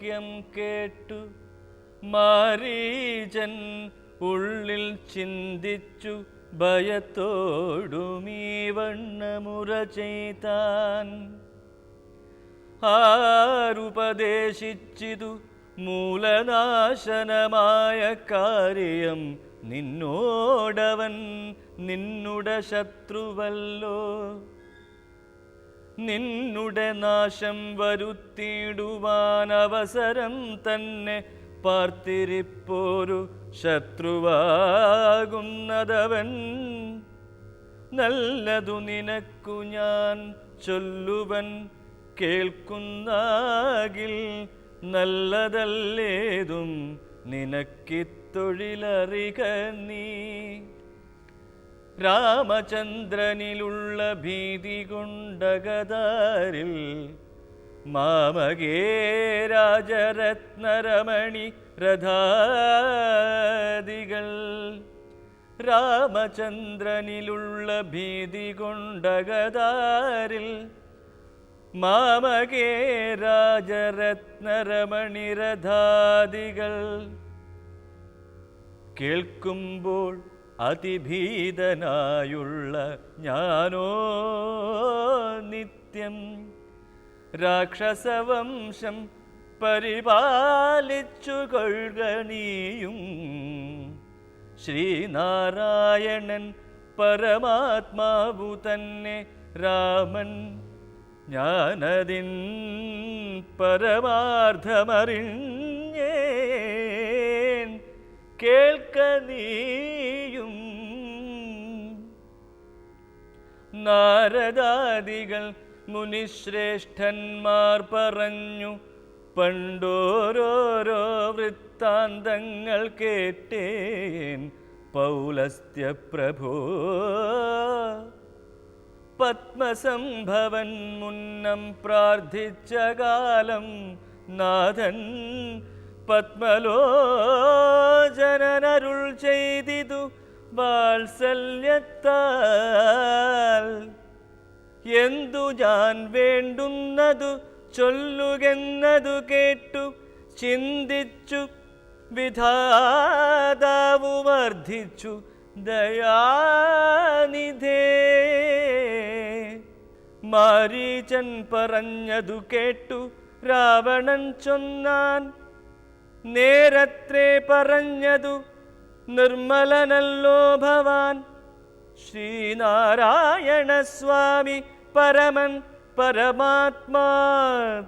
ഗന്ധർവാക്യം കേട്ടു. മാരീചൻ ഉള്ളിൽ ചിന്തിച്ചു ഭയത്തോടുമീ വണ്ണമുറ ചെയ്താൻ. ആരുപദേശിച്ചിതു മൂലനാശനമായ കാര്യം നിന്നോടവൻ നിന്നുട ശത്രുവല്ലോ. നിന്നുടെ നാശം വരുത്തിയിടുവാൻ അവസരം തന്നെ പാർത്തിരിപ്പോരു ശത്രുവാകുന്നതവൻ. നല്ലതു നിനക്കു ഞാൻ ചൊല്ലുവൻ കേൾക്കുന്നാകിൽ നല്ലതല്ലേതും നിനക്കിത്തൊഴിലറിക നീ. രാമചന്ദ്രനിലുള്ള ഭീതി കൊണ്ടകതാരിൽ മാമകേ രാജരത്നരമണി രഥാദികൾ. രാമചന്ദ്രനിലുള്ള ഭീതി കൊണ്ടകതാരിൽ മാമകേ രാജരത്നരമണി രഥാദികൾ. കേൾക്കുമ്പോൾ അതിഭീതനായുള്ള ഞാനോ നിത്യം. രാക്ഷസവംശം പരിപാലിച്ചു കൊഴുകണിയും ശ്രീനാരായണൻ പരമാത്മാവു തന്നെ രാമൻ. ഞാനതിൻ പരമാർത്ഥമറിഞ്ഞേൻ കേൾക്ക നീയും. നാരദാദികൾ മുനിശ്രേഷ്ഠന്മാർ പറഞ്ഞു പണ്ടോരോരോ വൃത്താന്തങ്ങൾ കേട്ടേൻ പൗലസ്ത്യ പ്രഭോ. പത്മസംഭവൻ മുന്നം പ്രാർത്ഥിച്ച കാലം നാഥൻ പത്മലോചനരുൾ ചെയ്തിതു വാത്സല്യത്താൽ. എന്തു ഞാൻ വേണ്ടുന്നതു ചൊല്ലുകെന്നതു കേട്ടു ചിന്തിച്ചു വിധാതാവു വർദ്ധിച്ചു ദയാനിധേ. മാരീചൻ പറഞ്ഞതു കേട്ടു രാവണൻ ചൊന്നാൻ നേരത്രേ പറഞ്ഞതു നിർമ്മലനല്ലോ ഭവാൻ. ശ്രീനാരായണ സ്വാമി പരമൻ പരമാത്മാ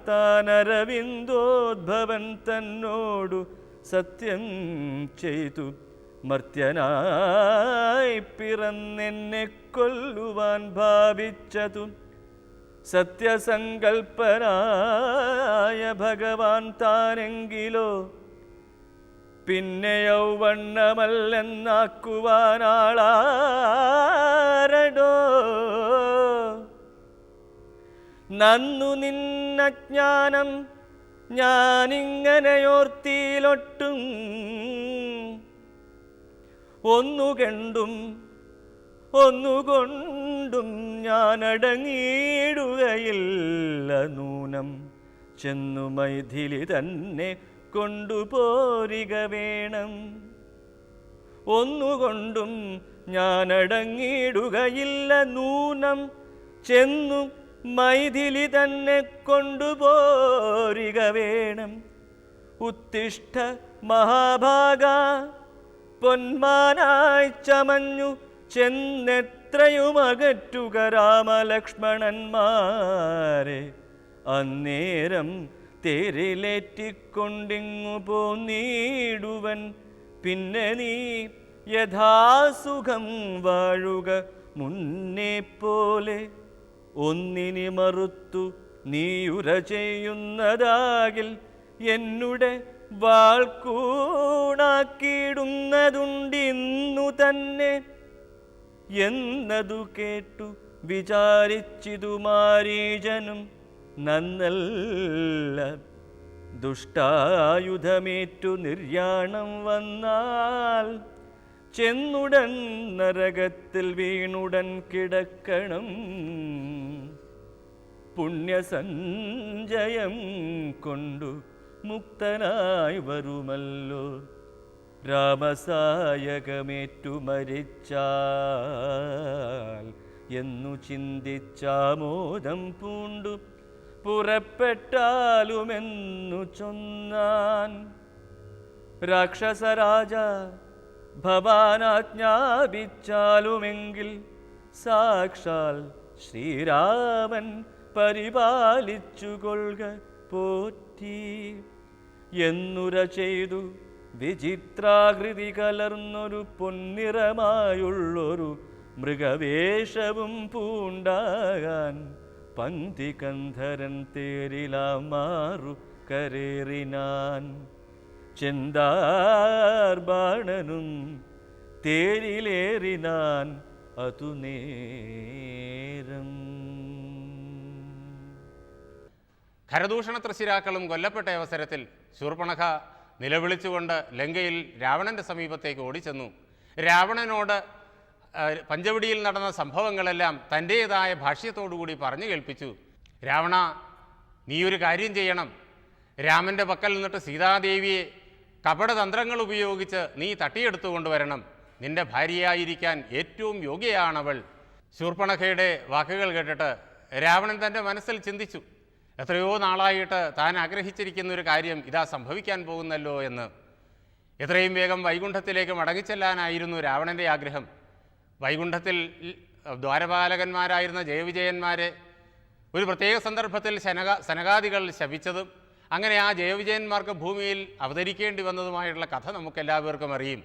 താനരവിന്ദോദ്ഭവൻ തന്നോടു സത്യം ചെയ്തു. മർത്യനായി പിറന്നെന്നെ കൊല്ലുവാൻ ഭാവിച്ചതും. സത്യസങ്കൽപ്പനായ ഭഗവാൻ താനെങ്കിലോ പിന്നെ യൗവണ്ണമല്ലെന്നാക്കുവാനാളാരടോ നന്നു നിന്നജ്ഞാനം ഞാനിങ്ങനെയോർത്തിയിലൊട്ടും. ഒന്നു കണ്ടും ഒന്നുകൊണ്ടും ഞാനടങ്ങിയിടുകയില്ല നൂനം. ചെന്നു മൈഥിലി തന്നെ കൊണ്ടുപോരിക വേണം. ഒന്നുകൊണ്ടും ഞാൻ ഞാനടങ്ങിയിടുകയില്ല നൂനം. ചെന്നു മൈഥിലി തന്നെ കൊണ്ടുപോരിക വേണം. ഉത്തിഷ്ഠ മഹാഭാഗ പൊന്മാനായി ചമഞ്ഞു ചെന്നെത്രയുമകറ്റുക രാമലക്ഷ്മണന്മാരെ. അന്നേരം തേരിലേറ്റിക്കൊണ്ടിങ്ങു പോന്നീടുവൻ. പിന്നെ നീ യഥാസുഖം വാഴുക മുന്നേ പോലെ ഒന്നിനി മറുത്തു നീയുര ചെയ്യുന്നതാകിൽ എന്നുടെ വാൾക്കൂണാക്കിയിടുന്നതുണ്ടിന്നു തന്നെ. എന്നതു കേട്ടു വിചാരിച്ചിതു മാരീജനും നന്നല്ല. ദുഷ്ടായുധമേറ്റു നിർയാണം വന്നാൽ ചെന്നുടൻ നരകത്തിൽ വീണുടൻ കിടക്കണം. പുണ്യസഞ്ജയം കൊണ്ടു മുക്തനായി വരുമല്ലോ. രാമസായകമേറ്റു മരിച്ചാൽ എന്നു ചിന്തിച്ചാമോദം പൂണ്ടു പുറപ്പെട്ടാലുമെന്നു ചൊന്നാൻ രാക്ഷസരാജ ഭവാനാജ്ഞാപിച്ചാലുമെങ്കിൽ സാക്ഷാൽ ശ്രീരാമൻ പരിപാലിച്ചുകൊള്ളുക പോറ്റി. എന്നുര ചെയ്തു വിചിത്രാകൃതി കലർന്നൊരു പൊന്നിറമായുള്ളൊരു മൃഗവേഷവും പൂണ്ടാകാൻ പന്തികന്ധരൻ കന്ധരൻ മാറു കരേറിനാൻ. ചെന്താർബാണനും തേരിലേറിനാൻ അതുനേരം ഖരദൂഷണ തൃശിരാക്കളും കൊല്ലപ്പെട്ട അവസരത്തിൽ ശൂർപ്പണഖ നിലവിളിച്ചുകൊണ്ട് ലങ്കയിൽ രാവണന്റെ സമീപത്തേക്ക് ഓടിച്ചെന്നു. രാവണനോട് പഞ്ചവടിയിൽ നടന്ന സംഭവങ്ങളെല്ലാം തന്റേതായ ഭാഷ്യത്തോടുകൂടി പറഞ്ഞു കേൾപ്പിച്ചു. രാവണ നീ ഒരു കാര്യം ചെയ്യണം. രാമന്റെ പക്കൽ നിന്നിട്ട് സീതാദേവിയെ കപടതന്ത്രങ്ങൾ ഉപയോഗിച്ച് നീ തട്ടിയെടുത്തു കൊണ്ടുവരണം. നിന്റെ ഭാര്യയായിരിക്കാൻ ഏറ്റവും യോഗ്യയാണവൾ. ശൂർപ്പണഖയുടെ വാക്കുകൾ കേട്ടിട്ട് രാവണൻ തന്റെ മനസ്സിൽ ചിന്തിച്ചു. എത്രയോ നാളായിട്ട് താൻ ആഗ്രഹിച്ചിരിക്കുന്ന ഒരു കാര്യം ഇതാ സംഭവിക്കാൻ പോകുന്നല്ലോ എന്ന്. എത്രയും വേഗം വൈകുണ്ഠത്തിലേക്ക് മടങ്ങിച്ചെല്ലാനായിരുന്നു രാവണന്റെ ആഗ്രഹം. വൈകുണ്ഠത്തിൽ ദ്വാരപാലകന്മാരായിരുന്ന ജയവിജയന്മാരെ ഒരു പ്രത്യേക സന്ദർഭത്തിൽ ശനക സനകാദികൾ ശപിച്ചതും അങ്ങനെ ആ ജയവിജയന്മാർക്ക് ഭൂമിയിൽ അവതരിക്കേണ്ടി വന്നതുമായിട്ടുള്ള കഥ നമുക്കെല്ലാവർക്കും അറിയും.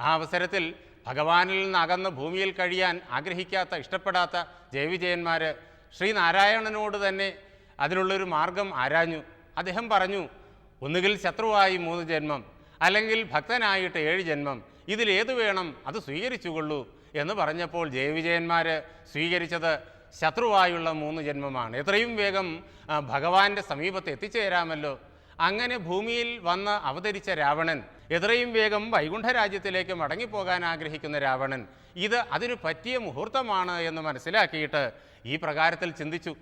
ആ അവസരത്തിൽ ഭഗവാനിൽ നിന്ന് അകന്ന് ഭൂമിയിൽ കഴിയാൻ ആഗ്രഹിക്കാത്ത ഇഷ്ടപ്പെടാത്ത ജയവിജയന്മാർ ശ്രീനാരായണനോട് തന്നെ അതിനുള്ളൊരു മാർഗം ആരാഞ്ഞു. അദ്ദേഹം പറഞ്ഞു ഒന്നുകിൽ ശത്രുവായി മൂന്ന് ജന്മം അല്ലെങ്കിൽ ഭക്തനായിട്ട് ഏഴ് ജന്മം ഇതിലേതു വേണം അത് സ്വീകരിച്ചുകൊള്ളൂ. എന്ന് പറഞ്ഞപ്പോൾ ജയവിജയന്മാർ സ്വീകരിച്ചത് ശത്രുവായുള്ള മൂന്ന് ജന്മമാണ്. എത്രയും വേഗം ഭഗവാന്റെ സമീപത്ത് എത്തിച്ചേരാമല്ലോ. അങ്ങനെ ഭൂമിയിൽ വന്ന് അവതരിച്ച രാവണൻ എത്രയും വേഗം വൈകുണ്ഠ രാജ്യത്തിലേക്ക് മടങ്ങിപ്പോകാൻ ആഗ്രഹിക്കുന്ന രാവണൻ ഇത് അതിനു പറ്റിയ മുഹൂർത്തമാണ് എന്ന് മനസ്സിലാക്കിയിട്ട് ഈ പ്രകാരത്തിൽ ചിന്തിച്ചു.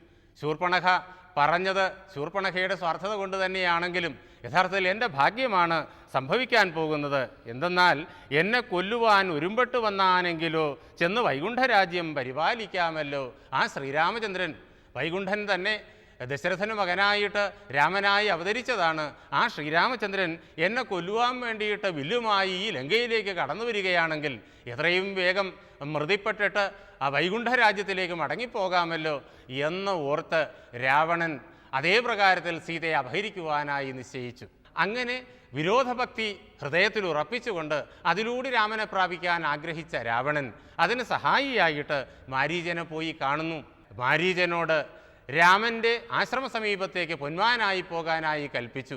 ശൂർപ്പണഖ പറഞ്ഞത് ശൂർപ്പണഖയുടെ സ്വാർത്ഥത കൊണ്ട് തന്നെയാണെങ്കിലും യഥാർത്ഥത്തിൽ എന്റെ ഭാഗ്യമാണ് സംഭവിക്കാൻ പോകുന്നത്. എന്തെന്നാൽ എന്നെ കൊല്ലുവാൻ ഒരുമ്പെട്ട് വന്നാനെങ്കിലോ ചെന്ന് വൈകുണ്ഠരാജ്യം പരിപാലിക്കാമല്ലോ. ആ ശ്രീരാമചന്ദ്രൻ വൈകുണ്ഠൻ തന്നെ ദശരഥന് മകനായിട്ട് രാമനായി അവതരിച്ചതാണ്. ആ ശ്രീരാമചന്ദ്രൻ എന്നെ കൊല്ലുവാൻ വേണ്ടിയിട്ട് വില്ലുമായി ഈ ലങ്കയിലേക്ക് കടന്നു വരികയാണെങ്കിൽ എത്രയും വേഗം മൃതിപ്പെട്ടിട്ട് ആ വൈകുണ്ഠ രാജ്യത്തിലേക്ക് മടങ്ങിപ്പോകാമല്ലോ എന്ന് ഓർത്ത് രാവണൻ അതേ പ്രകാരത്തിൽ സീതയെ അപഹരിക്കുവാനായി നിശ്ചയിച്ചു. അങ്ങനെ വിരോധഭക്തി ഹൃദയത്തിൽ ഉറപ്പിച്ചുകൊണ്ട് അതിലൂടെ രാമനെ പ്രാപിക്കാൻ ആഗ്രഹിച്ച രാവണൻ അതിന് സഹായിയായിട്ട് മാരീജനെ പോയി കാണുന്നു. മാരീജനോട് രാമന്റെ ആശ്രമ സമീപത്തേക്ക് പൊന്മാനായി പോകാനായി കൽപ്പിച്ചു.